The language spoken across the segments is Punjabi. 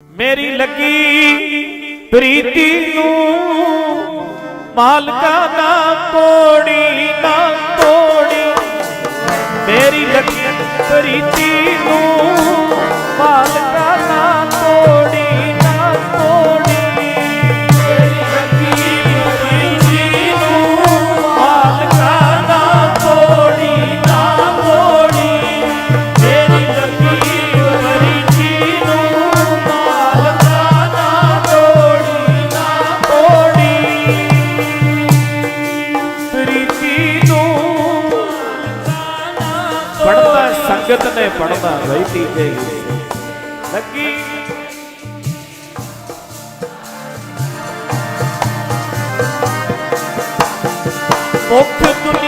मेरी लगी प्रीति मालका ना पौड़ी ना पौड़ी मेरी लगी प्रीति ਸੰਗਤ ਨੇ ਪੜਨਾ ਰਹਿਤੀ ਜੇ ਲੱਗੀ। ਮੁਖ ਦੁਨੀਆ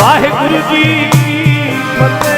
ਵਾਹਿਗੁਰੂ ਜੀ ਕੀ ਫਤਿਹ।